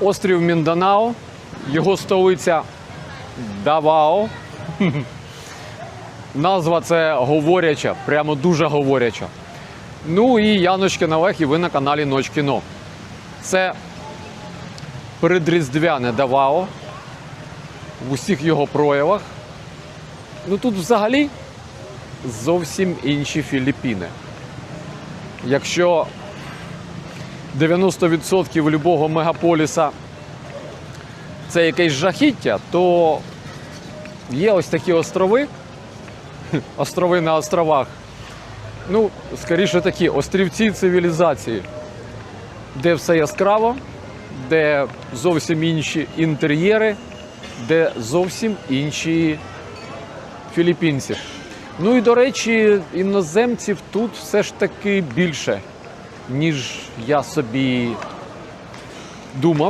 острів Мінданао, його столиця Давао. Назва це говоряча, прямо дуже говоряча. Ну і Яночкин Олег, і ви на каналі Ноч Кіно. Це передріздвяне Давао в усіх його проявах. Ну тут взагалі зовсім інші Філіппіни. Якщо 90% любого мегаполіса це якесь жахіття, то є ось такі острови, острови на островах. Ну, скоріше такі острівці цивілізації, де все яскраво, де зовсім інші інтер'єри, де зовсім інші філіппінці. Ну і до речі, іноземців тут все ж таки більше, ніж я собі думав.